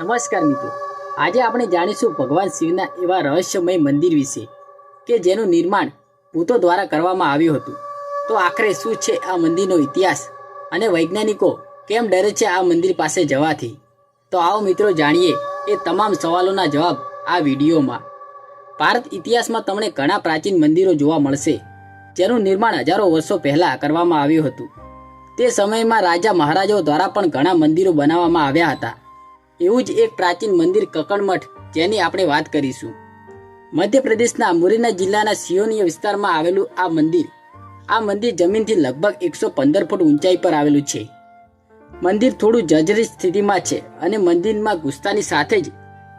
નમસ્કાર મિત્રો. આજે આપણે જાણીશું ભગવાન શિવના એવા રહસ્યમય મંદિર વિશે કે જેનું નિર્માણ ભૂતો દ્વારા કરવામાં આવ્યું હતું. તો આખરે શું છે આ મંદિરનો ઇતિહાસ અને વૈજ્ઞાનિકો કેમ ડરે છે આ મંદિર પાસે જવાથી? તો આવો મિત્રો જાણીએ એ તમામ સવાલોના જવાબ આ વિડીયોમાં. ભારત ઇતિહાસમાં તમને ઘણા પ્રાચીન મંદિરો જોવા મળશે, જેનું નિર્માણ હજારો વર્ષો પહેલા કરવામાં આવ્યું હતું. તે સમયમાં રાજા મહારાજાઓ દ્વારા પણ ઘણા મંદિરો બનાવવામાં આવ્યા હતા. એવું જ એક પ્રાચીન મંદિર કકડમઠ જેની આપણે વાત કરીશું. મધ્યપ્રદેશના મુરેના જિલ્લાના સિયોનીય વિસ્તારમાં આવેલું આ મંદિર આ મંદિર જમીનથી લગભગ એકસો પંદર ફૂટ ઊંચાઈ પર આવેલું છે. મંદિર થોડું જર્જરિત સ્થિતિમાં છે અને મંદિરમાં ઘૂસતાની સાથે જ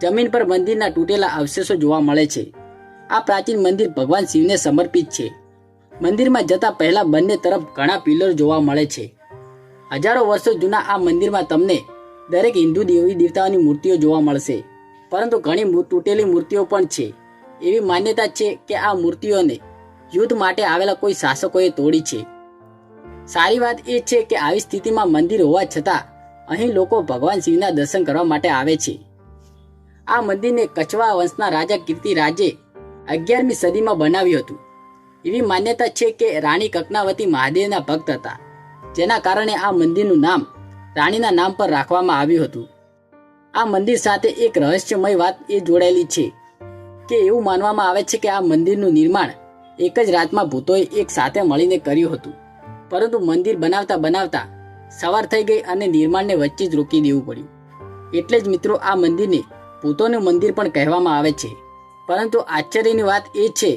જમીન પર મંદિરના તૂટેલા અવશેષો જોવા મળે છે. આ પ્રાચીન મંદિર ભગવાન શિવને સમર્પિત છે. મંદિરમાં જતા પહેલા બંને તરફ ઘણા પિલર જોવા મળે છે. હજારો વર્ષો જૂના આ મંદિરમાં તમને દરેક હિન્દુ દેવી દેવતાઓની મૂર્તિઓ જોવા મળશે. પરંતુ ઘણી તૂટેલી મૂર્તિઓ પણ છે. એવી માન્યતા છે કે આ મૂર્તિઓને યુદ્ધ માટે આવેલા કોઈ શાસકોએ તોડી છે. સારી વાત એ છે કે આવી સ્થિતિમાં મંદિર હોવા છતાં અહીં લોકો ભગવાન શિવના દર્શન કરવા માટે આવે છે. આ મંદિરને કચવા વંશના રાજા કીર્તિરાજે અગિયારમી સદીમાં બનાવ્યું હતું. એવી માન્યતા છે કે રાણી કકનાવતી મહાદેવના ભક્ત હતા, જેના કારણે આ મંદિરનું નામ રાણીના નામ પર રાખવામાં આવ્યું હતું. આ મંદિર સાથે એક રહસ્યમય વાત એ જોડાયેલી છે કે એવું માનવામાં આવે છે કે આ મંદિરનું નિર્માણ એક જ રાતમાં ભૂતોએ એક સાથે મળીને કર્યું હતું. પરંતુ મંદિર બનાવતા બનાવતા સવાર થઈ ગઈ અને નિર્માણને વચ્ચે જ રોકી દેવું પડ્યું. એટલે જ મિત્રો આ મંદિરને ભૂતોનું મંદિર પણ કહેવામાં આવે છે. પરંતુ આશ્ચર્યની વાત એ છે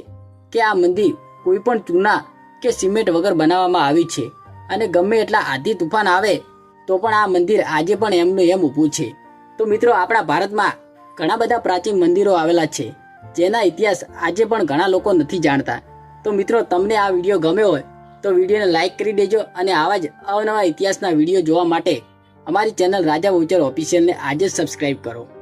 કે આ મંદિર કોઈ પણ ચૂના કે સિમેન્ટ વગર બનાવવામાં આવી છે. અને ગમે એટલા આધી તુફાન આવે તો પણ આ મંદિર આજે પણ એમનું એમ ઊભું છે. તો મિત્રો, આપણા ભારતમાં ઘણા બધા પ્રાચીન મંદિરો આવેલા છે, જેના ઇતિહાસ આજે પણ ઘણા લોકો નથી જાણતા. તો મિત્રો, તમને આ વીડિયો ગમ્યો હોય, તો વિડીયોને લાઇક કરી દેજો અને આવા જ અવનવા ઇતિહાસના વીડિયો જોવા માટે અમારી ચેનલ રાજા વોચર ઓફિશિયલને આજે જ સબસ્ક્રાઇબ કરો.